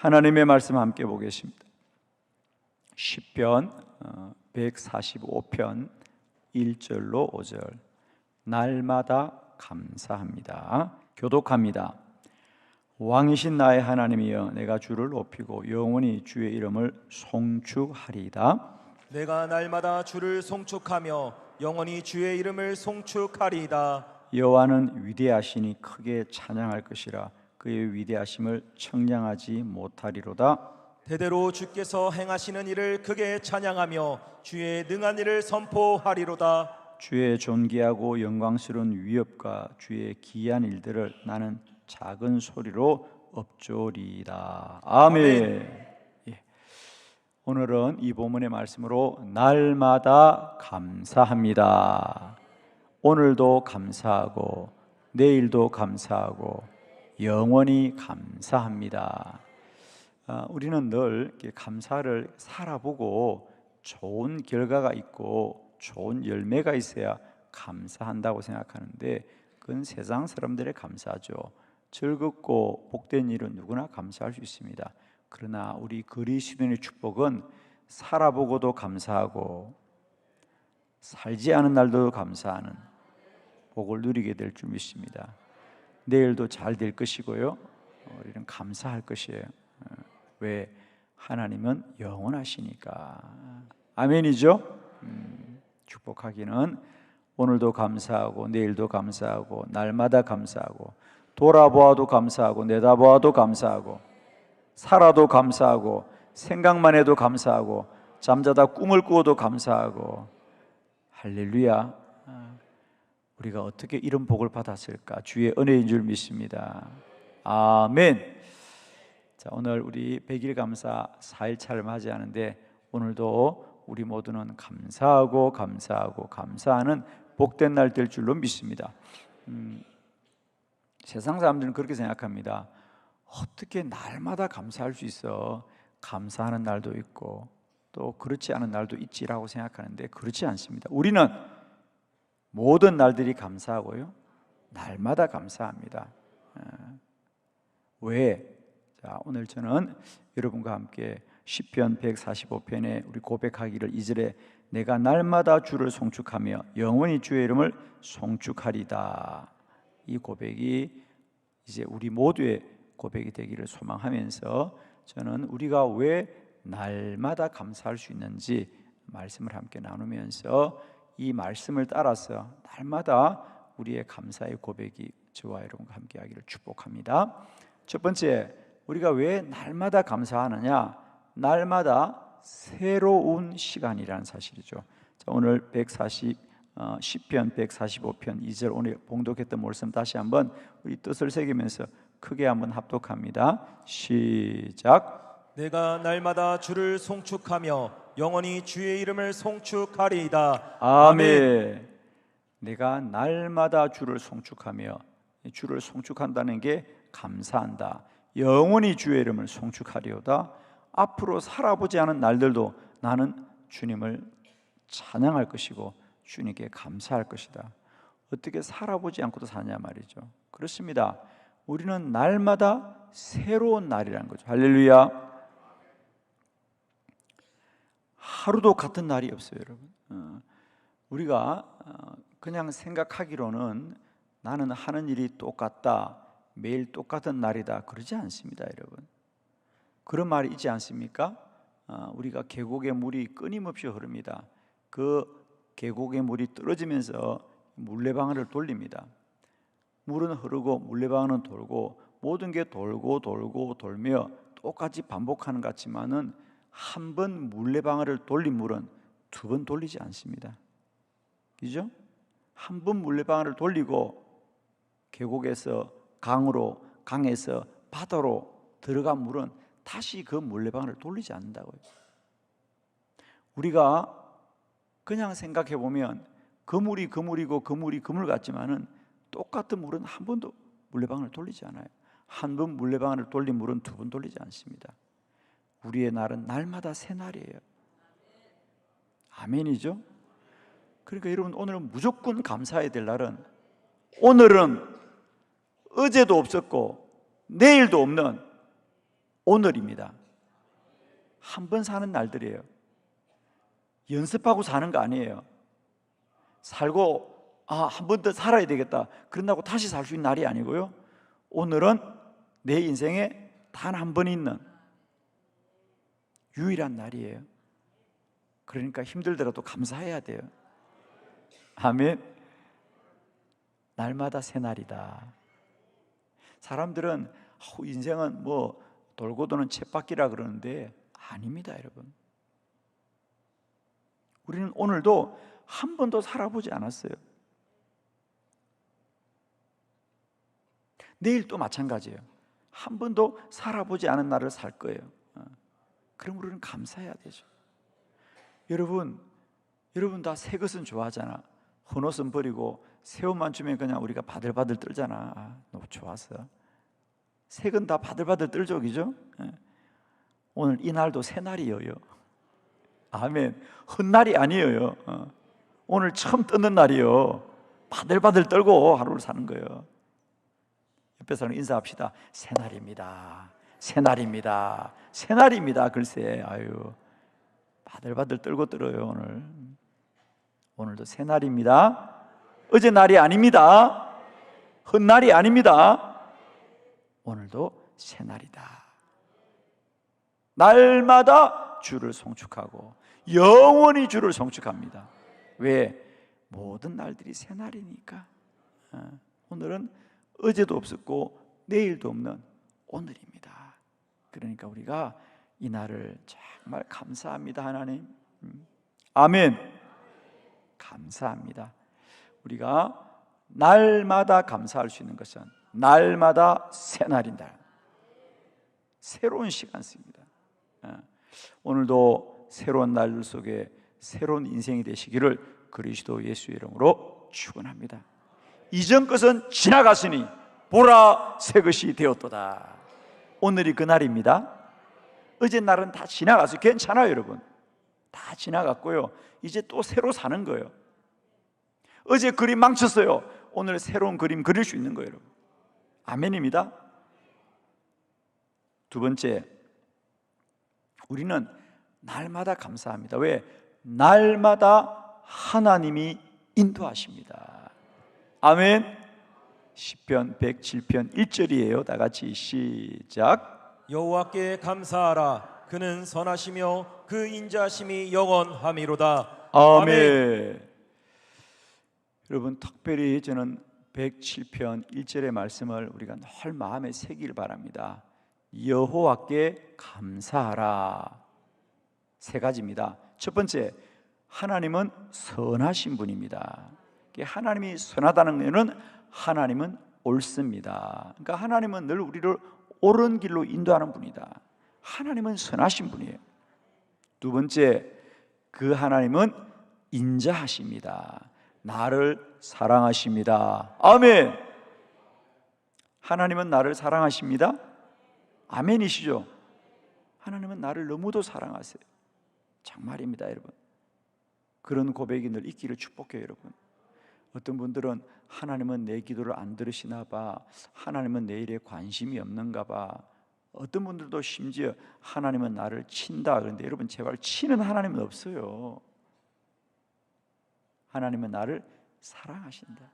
하나님의 말씀 함께 보겠습니다. 시편 145편 1절로 5절 날마다 감사합니다. 교독합니다. 왕이신 나의 하나님이여 내가 주를 높이고 영원히 주의 이름을 송축하리이다. 내가 날마다 주를 송축하며 영원히 주의 이름을 송축하리이다. 여호와는 위대하시니 크게 찬양할 것이라 그의 위대하심을 청량하지 못하리로다. 대대로 주께서 행하시는 일을 크게 찬양하며 주의 능한 일을 선포하리로다. 주의 존귀하고 영광스러운 위협과 주의 기이한 일들을 나는 작은 소리로 엎조리이다. 아멘. 예. 오늘은 이 본문의 말씀으로 날마다 감사합니다. 오늘도 감사하고 내일도 감사하고 영원히 감사합니다. 아, 우리는 늘 감사를 살아보고 좋은 결과가 있고 좋은 열매가 있어야 감사한다고 생각하는데 그건 세상 사람들의 감사죠. 즐겁고 복된 일은 누구나 감사할 수 있습니다. 그러나 우리 그리스도인의 축복은 살아보고도 감사하고 살지 않은 날도 감사하는 복을 누리게 될 줄 믿습니다. 내일도 잘 될 것이고요. 어, 우리는 감사할 것이에요. 어, 왜 하나님은 영원하시니까. 아멘이죠? 음, 축복하기는 오늘도 감사하고 내일도 감사하고 날마다 감사하고 돌아보아도 감사하고 내다보아도 감사하고 살아도 감사하고 생각만 해도 감사하고 잠자다 꿈을 꾸어도 감사하고 할렐루야. 아, 우리가 어떻게 이런 복을 받았을까? 주의 은혜인 줄 믿습니다. 아멘. 자, 오늘 우리 100일 감사 4일차를 맞이하는데 오늘도 우리 모두는 감사하고 감사하고 감사하는 복된 날 될 줄로 믿습니다. 음, 세상 사람들은 그렇게 생각합니다. 어떻게 날마다 감사할 수 있어? 감사하는 날도 있고 또 그렇지 않은 날도 있지라고 생각하는데 그렇지 않습니다. 우리는 모든 날들이 감사하고요. 날마다 감사합니다. 어, 왜? 자, 오늘 저는 여러분과 함께 시편 145편에 우리 고백하기를 이절에 내가 날마다 주를 송축하며 영원히 주의 이름을 송축하리다. 이 고백이 이제 우리 모두의 고백이 되기를 소망하면서 저는 우리가 왜 날마다 감사할 수 있는지 말씀을 함께 나누면서 이 말씀을 따라서 날마다 우리의 감사의 고백이 저와 여러분과 함께 하기를 축복합니다. 첫 번째, 우리가 왜 날마다 감사하느냐? 날마다 새로운 시간이라는 사실이죠. 자, 오늘 140 어, 10편 145편 2절 오늘 봉독했던 말씀 다시 한번 우리 뜻을 새기면서 크게 한번 합독합니다. 시작. 내가 날마다 주를 송축하며 영원히 주의 이름을 송축하리이다. 아멘. 내가 날마다 주를 송축하며 주를 송축한다는 게 감사한다. 영원히 주의 이름을 송축하리오다. 앞으로 살아보지 않은 날들도 나는 주님을 찬양할 것이고 주님께 감사할 것이다. 어떻게 살아보지 않고도 사냐 말이죠. 그렇습니다. 우리는 날마다 새로운 날이라는 거죠. 할렐루야. 하루도 같은 날이 없어요, 여러분. 어, 우리가 어, 그냥 생각하기로는 나는 하는 일이 똑같다, 매일 똑같은 날이다 그러지 않습니다, 여러분. 그런 말이 있지 않습니까? 어, 우리가 계곡의 물이 끊임없이 흐릅니다. 그 계곡의 물이 떨어지면서 물레방아를 돌립니다. 물은 흐르고 물레방아는 돌고 모든 게 돌고 돌고 돌며 똑같이 반복하는 것 같지만은 한 번 물레방아를 돌린 물은 두 번 돌리지 않습니다. 그죠? 한 번 물레방아를 돌리고 계곡에서 강으로 강에서 바다로 들어간 물은 다시 그 물레방아를 돌리지 않는다고요. 우리가 그냥 생각해 보면 그 물이 그 물이고 그 물이 그물 같지만은 똑같은 물은 한 번도 물레방아를 돌리지 않아요. 한 번 물레방아를 돌린 물은 두 번 돌리지 않습니다. 우리의 날은 날마다 새 날이에요. 아멘이죠? 그러니까 여러분 오늘은 무조건 감사해야 될 날은 오늘은 어제도 없었고 내일도 없는 오늘입니다. 한 번 사는 날들이에요. 연습하고 사는 거 아니에요. 살고 아, 한 번 더 살아야 되겠다. 그런다고 다시 살 수 있는 날이 아니고요. 오늘은 내 인생에 단 한 번 있는 유일한 날이에요. 그러니까 힘들더라도 감사해야 돼요. 아멘. 날마다 새 날이다. 사람들은 인생은 뭐 돌고 도는 쳇바퀴라 그러는데 아닙니다, 여러분. 우리는 오늘도 한 번도 살아보지 않았어요. 내일 또 마찬가지예요. 한 번도 살아보지 않은 날을 살 거예요. 어. 그럼 우리는 감사해야 되죠. 여러분, 여러분 다 새 것은 좋아하잖아. 헌 옷은 버리고 새 옷만 주면 그냥 우리가 바들바들 떨잖아. 아, 너무 좋았어. 색은 다 바들바들 떨죠, 그죠? 예. 오늘 이 날도 새 날이에요. 아멘. 헛날이 아니에요. 어. 오늘 처음 뜨는 날이요. 바들바들 떨고 하루를 사는 거예요. 옆에 사람 인사합시다. 새 날입니다. 새 날입니다. 새 날입니다. 글쎄, 아유, 바들바들 떨고 떨어요 오늘. 오늘도 새 날입니다. 어제 날이 아닙니다. 헛날이 아닙니다. 오늘도 새 날이다. 날마다 주를 송축하고 영원히 주를 송축합니다. 왜? 모든 날들이 새 날이니까. 어, 오늘은 어제도 없었고 내일도 없는 오늘입니다. 그러니까 우리가 이 날을 정말 감사합니다, 하나님. 음. 아멘. 감사합니다. 우리가 날마다 감사할 수 있는 것은 날마다 새 날인다. 새로운 시간 씁니다. 어, 오늘도 새로운 날 속에 새로운 인생이 되시기를 그리스도 예수 이름으로 축원합니다. 이전 것은 지나갔으니 보라 새 것이 되었도다. 오늘이 그 날입니다. 어제 날은 다 지나가서 괜찮아요, 여러분. 다 지나갔고요. 이제 또 새로 사는 거예요. 어제 그림 망쳤어요. 오늘 새로운 그림 그릴 수 있는 거예요, 여러분. 아멘입니다. 두 번째, 우리는 날마다 감사합니다. 왜? 날마다 하나님이 인도하십니다. 아멘. 시편 107편 1절이에요. 다 같이 시작. 여호와께 감사하라 그는 선하시며 그 인자심이 영원함이로다 아멘. 여러분 특별히 저는 107편 1절의 말씀을 우리가 늘 마음에 새길 바랍니다. 여호와께 감사하라. 세 가지입니다. 첫 번째, 하나님은 선하신 분입니다. 하나님이 선하다는 것은 하나님은 옳습니다. 그러니까 하나님은 늘 우리를 옳은 길로 인도하는 분이다. 하나님은 선하신 분이에요. 두 번째, 그 하나님은 인자하십니다. 나를 사랑하십니다. 아멘. 하나님은 나를 사랑하십니다. 아멘이시죠? 하나님은 나를 너무도 사랑하세요. 정말입니다, 여러분. 그런 고백이 늘 있기를 축복해요, 여러분. 어떤 분들은 하나님은 내 기도를 안 들으시나 봐. 하나님은 내 일에 관심이 없는가 봐. 어떤 분들도 심지어 하나님은 나를 친다. 그런데 여러분 제발 치는 하나님은 없어요. 하나님은 나를 사랑하신다.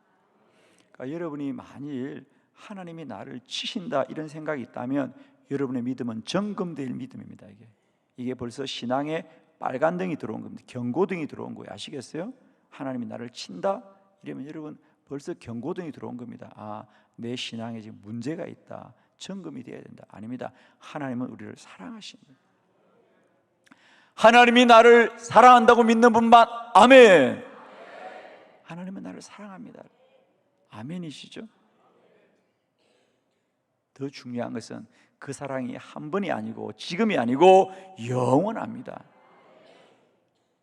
그러니까 여러분이 만일 하나님이 나를 치신다 이런 생각이 있다면 여러분의 믿음은 점검될 믿음입니다. 이게 이게 벌써 신앙에 빨간 등이 들어온 겁니다. 경고등이 들어온 거예요. 아시겠어요? 하나님이 나를 친다 이러면 여러분 벌써 경고등이 들어온 겁니다. 아, 내 신앙에 지금 문제가 있다. 점검이 돼야 된다. 아닙니다. 하나님은 우리를 사랑하십니다. 하나님이 나를 사랑한다고 믿는 분만 아멘. 하나님은 나를 사랑합니다. 아멘이시죠? 더 중요한 것은 그 사랑이 한 번이 아니고 지금이 아니고 영원합니다.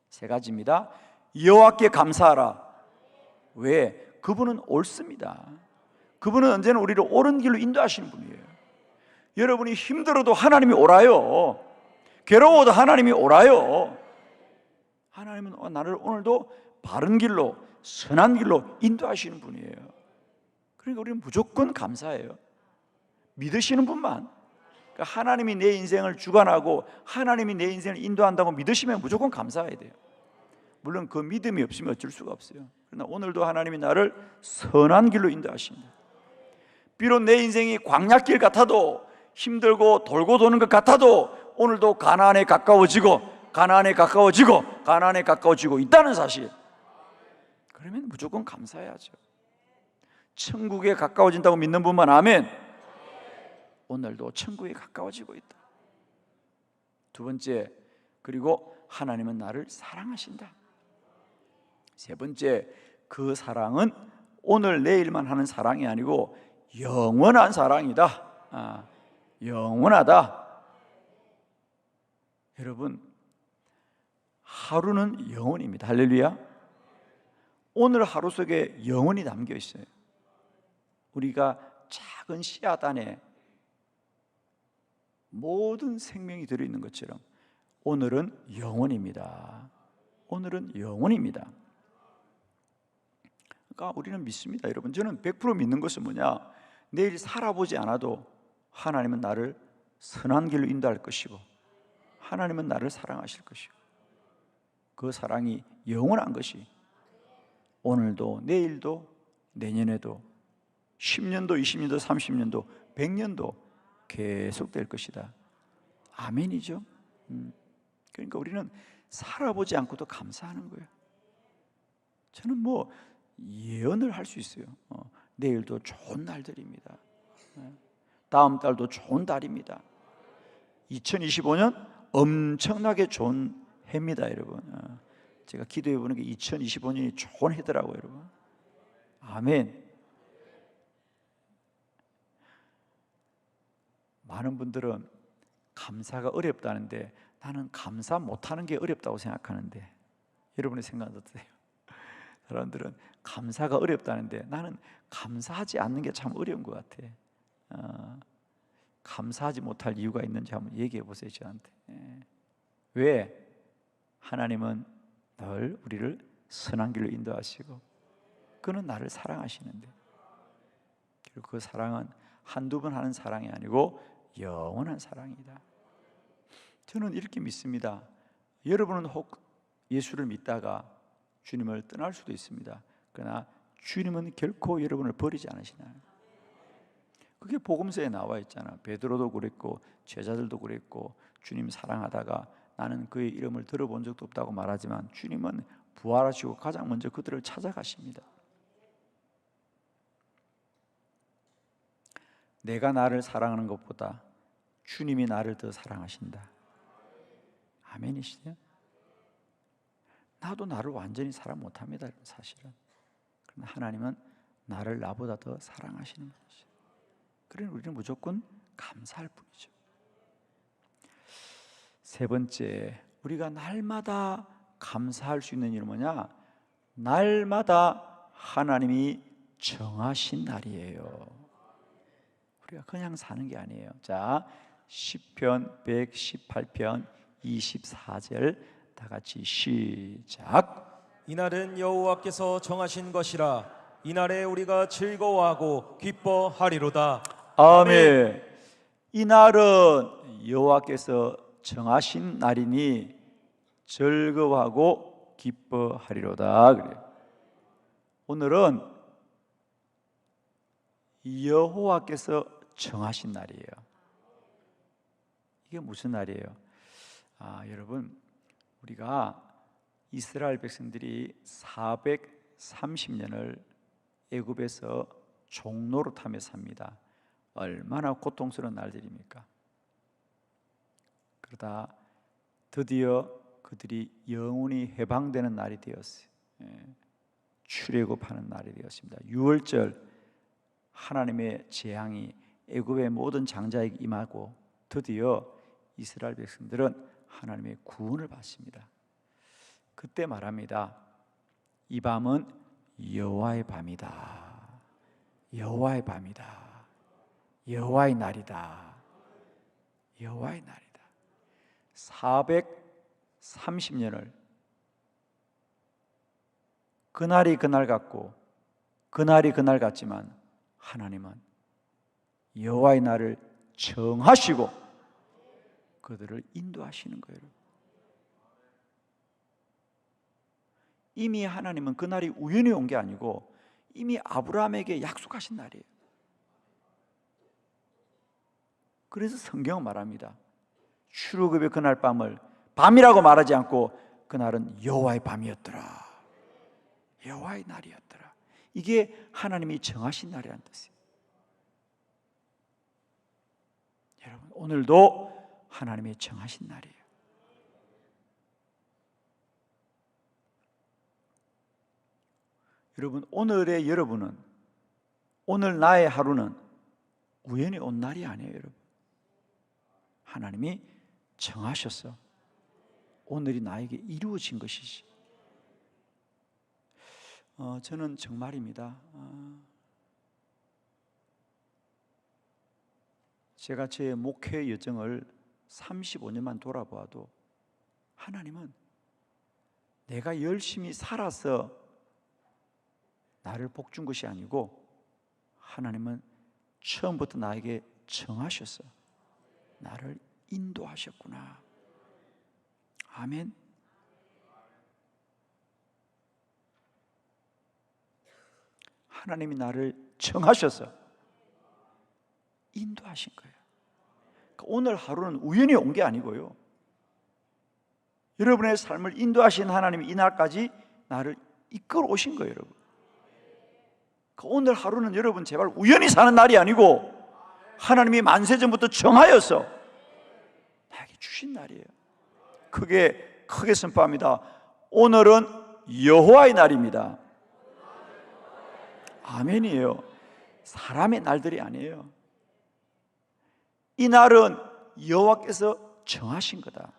세 가지입니다. 여호와께 감사하라. 왜? 그분은 옳습니다. 그분은 언제나 우리를 옳은 길로 인도하시는 분이에요. 여러분이 힘들어도 하나님이 옳아요. 괴로워도 하나님이 옳아요. 하나님은 어, 나를 오늘도 바른 길로 선한 길로 인도하시는 분이에요. 그러니까 우리는 무조건 감사해요. 믿으시는 분만 그러니까 하나님이 내 인생을 주관하고 하나님이 내 인생을 인도한다고 믿으시면 무조건 감사해야 돼요. 물론 그 믿음이 없으면 어쩔 수가 없어요. 그러나 오늘도 하나님이 나를 선한 길로 인도하십니다. 비록 내 인생이 광야길 같아도 힘들고 돌고 도는 것 같아도 오늘도 가나안에 가까워지고 가나안에 가까워지고 가나안에 가까워지고 있다는 사실. 그러면 무조건 감사해야죠. 천국에 가까워진다고 믿는 분만 아멘. 오늘도 천국에 가까워지고 있다. 두 번째, 그리고 하나님은 나를 사랑하신다. 세 번째, 그 사랑은 오늘 내일만 하는 사랑이 아니고 영원한 사랑이다. 아, 영원하다. 여러분, 하루는 영원입니다. 할렐루야. 오늘 하루 속에 영원이 담겨 있어요. 우리가 작은 씨앗 안에 모든 생명이 들어 있는 것처럼 오늘은 영원입니다. 오늘은 영원입니다. 그러니까 우리는 믿습니다. 여러분, 저는 100% 믿는 것은 뭐냐? 내일 살아보지 않아도 하나님은 나를 선한 길로 인도할 것이고 하나님은 나를 사랑하실 것이고 그 사랑이 영원한 것이 오늘도 내일도 내년에도 10년도 20년도 30년도 100년도 계속될 것이다. 아멘이죠. 음. 그러니까 우리는 살아보지 않고도 감사하는 거예요. 저는 뭐 예언을 할 수 있어요. 어, 내일도 좋은 날들입니다. 네. 다음 달도 좋은 달입니다. 2025년 엄청나게 좋은 해입니다, 여러분. 어, 제가 기도해 보는 게 2025년이 좋은 해더라고요, 여러분. 아멘. 많은 분들은 감사가 어렵다는데 나는 감사 못하는 게 어렵다고 생각하는데 여러분의 생각은 어떠세요? 사람들은 감사가 어렵다는데 나는 감사하지 않는 게 참 어려운 것 같아. 어, 감사하지 못할 이유가 있는지 한번 얘기해 보세요 저한테. 예. 왜 하나님은 늘 우리를 선한 길로 인도하시고 그는 나를 사랑하시는데 그리고 그 사랑은 한두 번 하는 사랑이 아니고 영원한 사랑이다. 저는 이렇게 믿습니다. 여러분은 혹 예수를 믿다가 주님을 떠날 수도 있습니다. 그러나 주님은 결코 여러분을 버리지 않으시나요? 그게 복음서에 나와 있잖아. 베드로도 그랬고 제자들도 그랬고 주님 사랑하다가 나는 그의 이름을 들어본 적도 없다고 말하지만 주님은 부활하시고 가장 먼저 그들을 찾아가십니다. 내가 나를 사랑하는 것보다 주님이 나를 더 사랑하신다. 아멘이시죠? 나도 나를 완전히 사랑 못합니다. 사실은. 그러나 하나님은 나를 나보다 더 사랑하시는 분이죠. 그러니 우리는 무조건 감사할 뿐이죠. 세 번째, 우리가 날마다 감사할 수 있는 일은 뭐냐? 날마다 하나님이 정하신 날이에요. 우리가 그냥 사는 게 아니에요. 자, 시편 118편 24절 다 같이 시작. 이날은 여호와께서 정하신 것이라 이날에 우리가 즐거워하고 기뻐하리로다. 아멘. 이 날은 여호와께서 정하신 날이니 즐거워하고 기뻐하리로다 그래요. 오늘은 여호와께서 정하신 날이에요. 이게 무슨 날이에요? 아, 여러분 우리가 이스라엘 백성들이 430년을 애굽에서 종로로 타며 삽니다. 얼마나 고통스러운 날들입니까? 그러다 드디어 그들이 영원히 해방되는 날이 되었어요. 예, 출애굽하는 날이 되었습니다. 6월절 하나님의 재앙이 애굽의 모든 장자에게 임하고 드디어 이스라엘 백성들은 하나님의 구원을 받습니다. 그때 말합니다. 이 밤은 여호와의 밤이다. 여호와의 밤이다. 여호와의 날이다. 여호와의 날이다. 430년을 그날이 그날 같고 그날이 그날 같지만 하나님은 여호와의 날을 정하시고 그들을 인도하시는 거예요. 이미 하나님은 그날이 우연히 온 게 아니고 이미 아브라함에게 약속하신 날이에요. 그래서 성경은 말합니다. 출애굽의 그날 밤을 밤이라고 말하지 않고 그날은 여호와의 밤이었더라. 여호와의 날이었더라. 이게 하나님이 정하신 날이라는 뜻이에요. 여러분 오늘도 하나님이 정하신 날이에요. 여러분 오늘의 여러분은 오늘 나의 하루는 우연히 온 날이 아니에요, 여러분. 하나님이 정하셨어. 오늘이 나에게 이루어진 것이지. 어, 저는 정말입니다. 어, 제가 제 목회 여정을 35년만 돌아보아도 하나님은 내가 열심히 살아서 나를 복 준 것이 아니고 하나님은 처음부터 나에게 정하셨어. 나를 인도하셨구나. 아멘. 하나님이 나를 정하셔서 인도하신 거예요. 오늘 하루는 우연히 온 게 아니고요. 여러분의 삶을 인도하신 하나님이 이날까지 나를 이끌어 오신 거예요, 여러분. 그 오늘 하루는 여러분 제발 우연히 사는 날이 아니고 하나님이 만세 전부터 정하여서 나에게 주신 날이에요. 크게 크게 선포합니다. 오늘은 여호와의 날입니다. 아멘이에요. 사람의 날들이 아니에요. 이 날은 여호와께서 정하신 거다.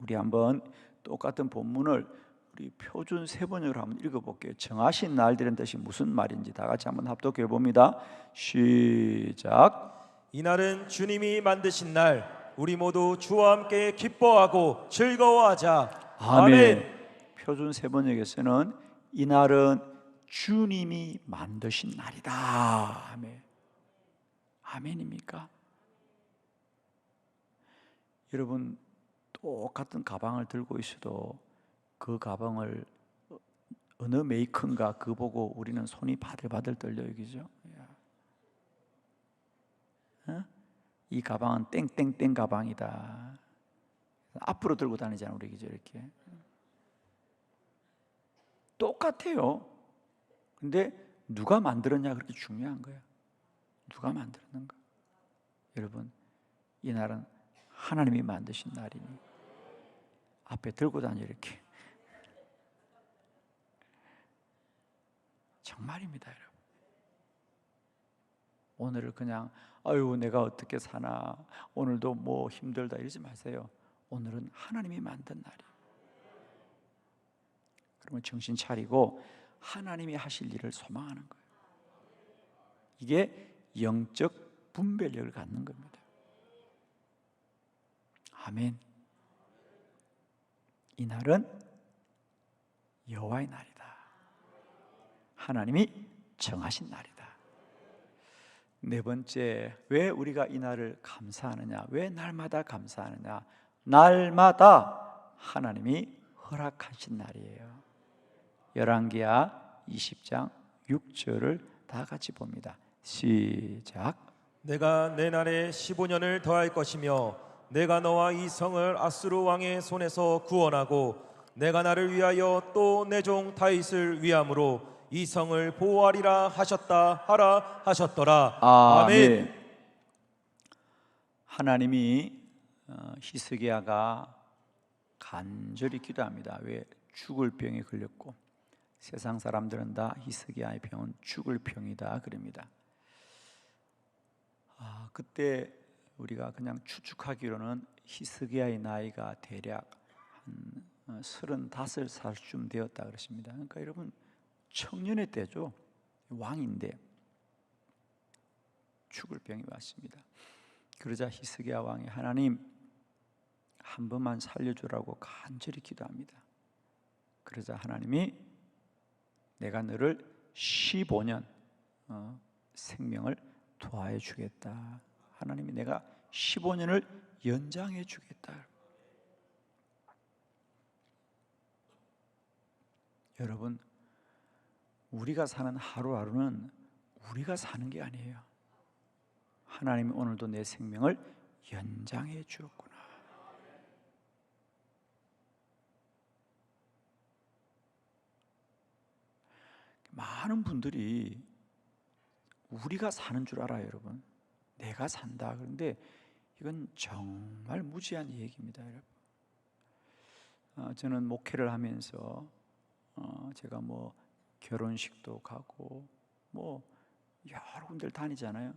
우리 한번 똑같은 본문을 우리 표준 세 번역으로 한번 읽어볼게요. 정하신 날들은 뜻이 무슨 말인지 다 같이 한번 합독해 봅니다. 시작. 이 날은 주님이 만드신 날 우리 모두 주와 함께 기뻐하고 즐거워하자. 아멘. 표준 세 번역에서는 이 날은 주님이 만드신 날이다. 아멘. 아멘입니까? 여러분 똑같은 가방을 들고 있어도 그 가방을 어느 메이커인가 그 보고 우리는 손이 바들바들 떨려요, 그죠? 어? 이 가방은 땡땡땡 가방이다. 앞으로 들고 다니잖아, 우리 그죠? 이렇게 똑같아요. 근데 누가 만들었냐 그렇게 중요한 거야. 누가 만들었는가? 여러분, 이 날은 하나님이 만드신 날이니 앞에 들고 다녀 이렇게. 정말입니다, 여러분. 오늘을 그냥 아유 내가 어떻게 사나 오늘도 뭐 힘들다 이러지 마세요. 오늘은 하나님이 만든 날이에요. 그러면 정신 차리고 하나님이 하실 일을 소망하는 거예요. 이게 영적 분별력을 갖는 겁니다. 아멘. 이 날은 여호와의 날이다. 하나님이 정하신 날이다. 네 번째, 왜 우리가 이 날을 감사하느냐? 왜 날마다 감사하느냐? 날마다 하나님이 허락하신 날이에요. 열왕기야 20장 6절을 다 같이 봅니다. 시작. 내가 내 날에 15년을 더할 것이며 내가 너와 이 성을 아수르 왕의 손에서 구원하고 내가 나를 위하여 또 내 종 다윗을 위함으로 이 성을 보호하리라 하셨다 하라 하셨더라 아멘. 하나님이 어, 히스기야가 간절히 기도합니다. 왜 죽을 병에 걸렸고 세상 사람들은 다 히스기야의 병은 죽을 병이다 그럽니다. 아, 그때 우리가 그냥 추측하기로는 히스기야의 나이가 대략 한 어, 서른다섯 살쯤 되었다 그러십니다. 그러니까 여러분 청년의 때죠. 왕인데 죽을 병이 왔습니다. 그러자 히스기야 왕이 하나님 한 번만 살려주라고 간절히 기도합니다. 그러자 하나님이 내가 너를 15년 어, 생명을 도와해 주겠다. 하나님이 내가 15년을 연장해 주겠다. 여러분, 우리가 사는 하루하루는 우리가 사는 게 아니에요. 하나님이 오늘도 내 생명을 연장해 주었구나. 많은 분들이 우리가 사는 줄 알아요, 여러분. 내가 산다. 그런데 이건 정말 무지한 얘기입니다, 여러분. 어, 저는 목회를 하면서 어, 제가 뭐 결혼식도 가고 뭐 여러 군데를 다니잖아요.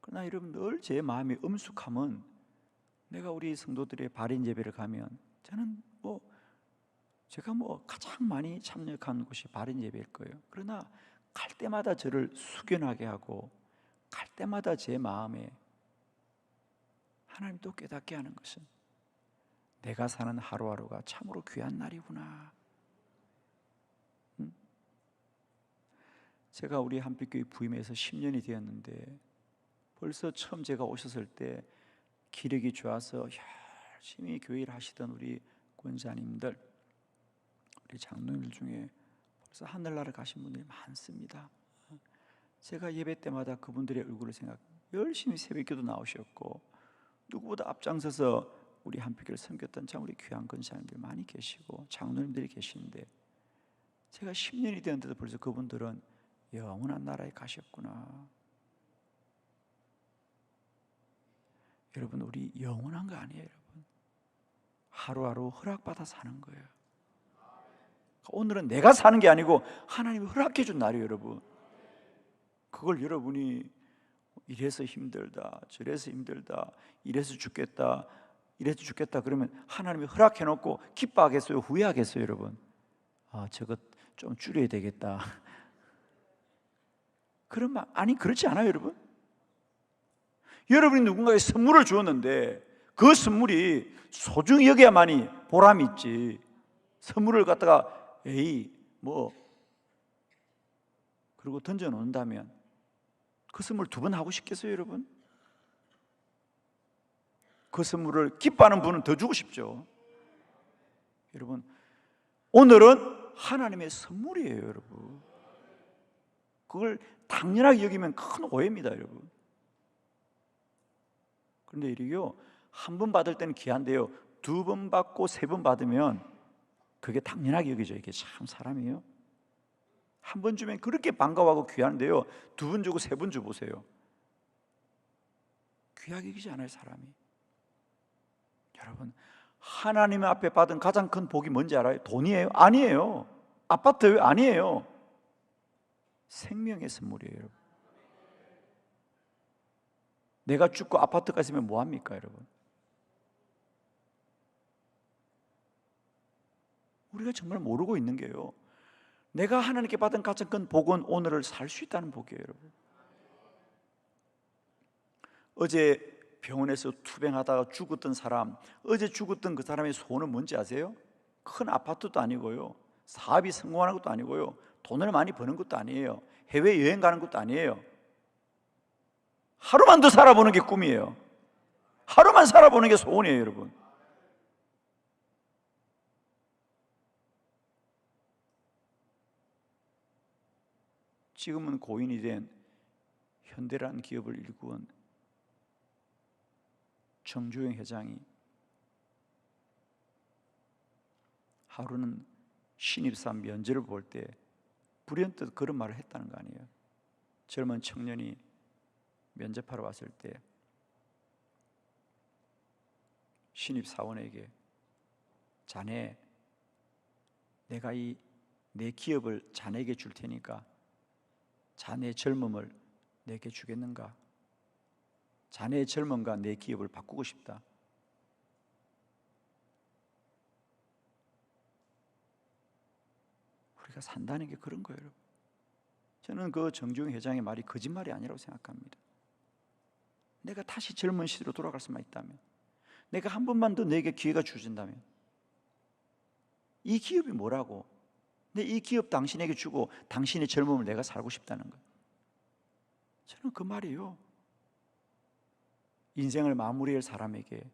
그러나 여러분 늘 제 마음이 엄숙함은 내가 우리 성도들의 발인 예배를 가면 저는 뭐 제가 뭐 가장 많이 참여한 곳이 발인 예배일 거예요. 그러나 갈 때마다 저를 숙연하게 하고 갈 때마다 제 마음에 하나님 또 깨닫게 하는 것은 내가 사는 하루하루가 참으로 귀한 날이구나. 음? 제가 우리 한빛교회 부임해서 10년이 되었는데 벌써 처음 제가 오셨을 때 기력이 좋아서 열심히 교회를 하시던 우리 권사님들 우리 장로님들 중에 벌써 하늘나라 가신 분들이 많습니다. 제가 예배 때마다 그분들의 얼굴을 생각 열심히 새벽기도 나오셨고 누구보다 앞장서서 우리 한빛교를 섬겼던 참 우리 귀한 권사님들 많이 계시고 장로님들이 계시는데 제가 10년이 되었는데도 벌써 그분들은 영원한 나라에 가셨구나. 여러분 우리 영원한 거 아니에요, 여러분. 하루하루 허락받아 사는 거예요. 오늘은 내가 사는 게 아니고 하나님이 허락해 준 날이에요, 여러분. 그걸 여러분이 이래서 힘들다, 저래서 힘들다, 이래서 죽겠다, 이래서 죽겠다 그러면 하나님이 허락해 놓고 기뻐하겠어요, 후회하겠어요, 여러분? 아, 저것 좀 줄여야 되겠다. 그런 말 아니 그렇지 않아요, 여러분? 여러분이 누군가에 선물을 주었는데 그 선물이 소중히 여겨야만이 보람이 있지. 선물을 갖다가 에이 뭐 그리고 던져 놓는다면 그 선물 두 번 하고 싶겠어요, 여러분? 그 선물을 기뻐하는 분은 더 주고 싶죠. 여러분, 오늘은 하나님의 선물이에요, 여러분. 그걸 당연하게 여기면 큰 오해입니다, 여러분. 그런데 이리요, 한 번 받을 때는 귀한데요, 두 번 받고 세 번 받으면 그게 당연하게 여기죠. 이게 참 사람이에요. 한 번 주면 그렇게 반가워하고 귀한데요, 두 번 주고 세번 줘보세요. 귀하게 여기지 않아요, 사람이. 여러분, 하나님 앞에 받은 가장 큰 복이 뭔지 알아요? 돈이에요? 아니에요. 아파트예요? 아니에요. 생명의 선물이에요, 여러분. 내가 죽고 아파트가 있으면 뭐 합니까, 여러분? 우리가 정말 모르고 있는 게요. 내가 하나님께 받은 가장 큰 복은 오늘을 살 수 있다는 복이에요, 여러분. 어제 병원에서 투병하다가 죽었던 사람, 어제 죽었던 그 사람의 소원은 뭔지 아세요? 큰 아파트도 아니고요. 사업이 성공하는 것도 아니고요. 돈을 많이 버는 것도 아니에요. 해외 여행 가는 것도 아니에요. 하루만 더 살아보는 게 꿈이에요. 하루만 살아보는 게 소원이에요, 여러분. 지금은 고인이 된 현대라는 기업을 일구은 정주영 회장이 하루는 신입사원 면접을 볼때 불현듯 그런 말을 했다는 거 아니에요. 젊은 청년이 면접하러 왔을 때 신입 사원에게 자네 내가 이 내 기업을 자네에게 줄 테니까 자네의 젊음을 내게 주겠는가? 자네의 젊음과 내 기업을 바꾸고 싶다. 우리가 산다는 게 그런 거예요. 여러분. 저는 그 정중 회장의 말이 거짓말이 아니라고 생각합니다. 내가 다시 젊은 시대로 돌아갈 수만 있다면, 내가 한 번만 더 내게 기회가 주어진다면, 이 기업이 뭐라고? 내이 기업 당신에게 주고 당신의 젊음을 내가 살고 싶다는 거. 저는 그 말이요. 인생을 마무리할 사람에게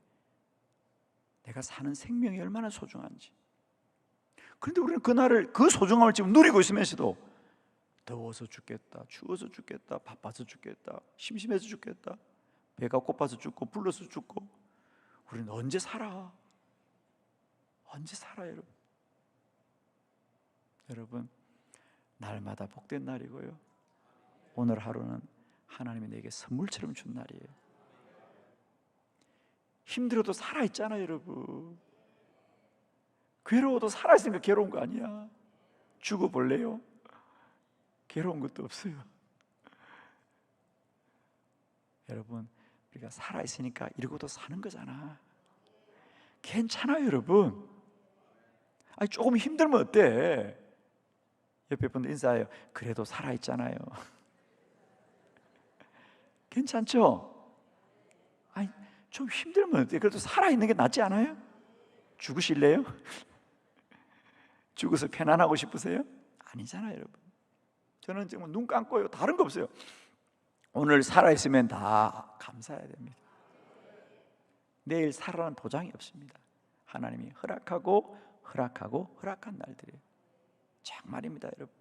내가 사는 생명이 얼마나 소중한지. 그런데 우리는 그날을 그 소중함을 지금 누리고 있으면서도 더워서 죽겠다, 추워서 죽겠다, 바빠서 죽겠다, 심심해서 죽겠다, 배가 고파서 죽고 불러서 죽고 우리는 언제 살아? 언제 살아 여러분? 여러분 날마다 복된 날이고요. 오늘 하루는 하나님이 내게 선물처럼 준 날이에요. 힘들어도 살아 있잖아요, 여러분. 괴로워도 살아 있으니까 괴로운 거 아니야. 죽어 볼래요? 괴로운 것도 없어요. 여러분, 우리가 살아 있으니까 이러고도 사는 거잖아. 괜찮아요, 여러분. 아니 조금 힘들면 어때? 옆에 분들 인사해요. 그래도 살아 있잖아요. 괜찮죠? 아니 좀 힘들면? 그래도 살아 있는 게 낫지 않아요? 죽으실래요? 죽어서 편안하고 싶으세요? 아니잖아요, 여러분. 저는 정말 눈 감고요. 다른 거 없어요. 오늘 살아 있으면 다 감사해야 됩니다. 내일 살아라는 보장이 없습니다. 하나님이 허락하고 허락하고 허락한 날들이에요. 정말입니다, 여러분.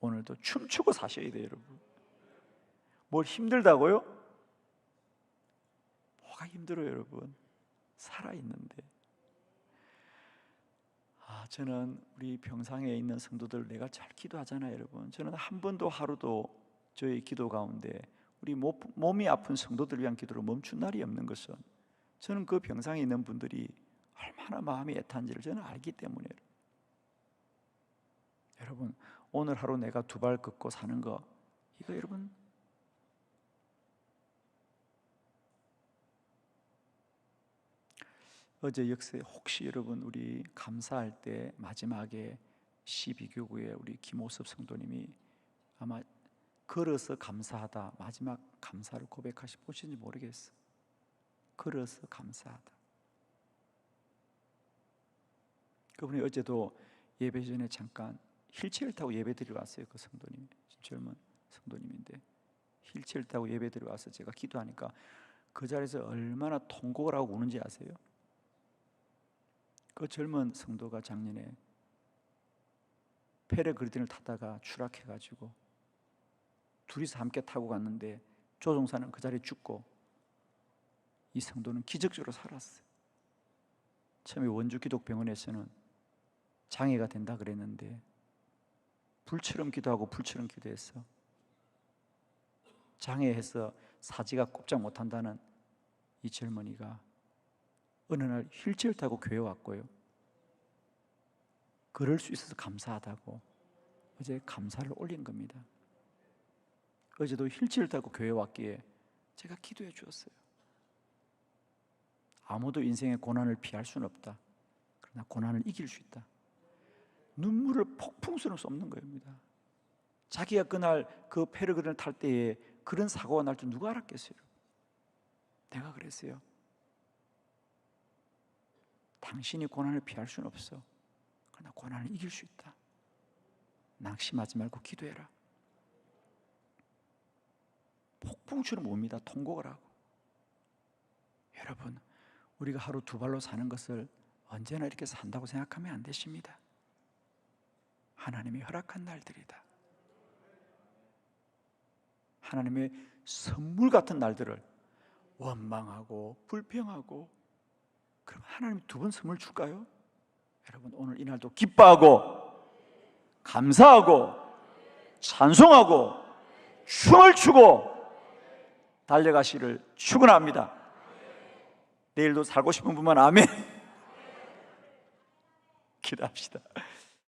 오늘도 춤추고 사셔야 돼요, 여러분. 뭘 힘들다고요? 뭐가 힘들어요, 여러분? 살아 있는데. 아, 저는 우리 병상에 있는 성도들 내가 잘 기도하잖아요, 여러분. 저는 한 번도 하루도 저의 기도 가운데 우리 모- 몸이 아픈 성도들 위한 기도를 멈춘 날이 없는 것은 저는 그 병상에 있는 분들이 얼마나 마음이 애탄지를 저는 알기 때문에 여러분 오늘 하루 내가 두 발 긋고 사는 거 이거 여러분 어제 역사에 혹시 여러분 우리 감사할 때 마지막에 12교구에 우리 김호섭 성도님이 아마 걸어서 감사하다 마지막 감사를 고백하시 보신지 모르겠어. 걸어서 감사하다. 그분이 어제도 예배 전에 잠깐 휠체어를 타고 예배 드리러 왔어요. 그 성도님이 젊은 성도님인데 휠체어를 타고 예배 드리러 와서 제가 기도하니까 그 자리에서 얼마나 통곡을 하고 우는지 아세요? 그 젊은 성도가 작년에 페레그리딘을 타다가 추락해가지고 둘이서 함께 타고 갔는데 조종사는 그 자리에 죽고 이 성도는 기적적으로 살았어요. 처음에 원주 기독병원에서는 장애가 된다 그랬는데 불처럼 기도하고 불처럼 기도했어. 장애해서 사지가 꼼짝 못한다는 이 젊은이가 어느 날 휠체어를 타고 교회 왔고요. 그럴 수 있어서 감사하다고 어제 감사를 올린 겁니다. 어제도 휠체어를 타고 교회 왔기에 제가 기도해 주었어요. 아무도 인생의 고난을 피할 수는 없다. 그러나 고난을 이길 수 있다. 눈물을 폭풍수로 쏟는 겁니다. 자기가 그날 그 페르그린을 탈 때에 그런 사고가 날 줄 누가 알았겠어요? 내가 그랬어요. 당신이 고난을 피할 수는 없어. 그러나 고난을 이길 수 있다. 낙심하지 말고 기도해라. 폭풍처럼 옵니다. 통곡을 하고. 여러분, 우리가 하루 두 발로 사는 것을 언제나 이렇게 산다고 생각하면 안 되십니다. 하나님이 허락한 날들이다. 하나님의 선물 같은 날들을 원망하고 불평하고 그럼 하나님 두 번 선물 줄까요? 여러분 오늘 이 날도 기뻐하고 감사하고 찬송하고 춤을 추고 달려가시를 축원합니다. 내일도 살고 싶은 분만 아멘. 기도합시다.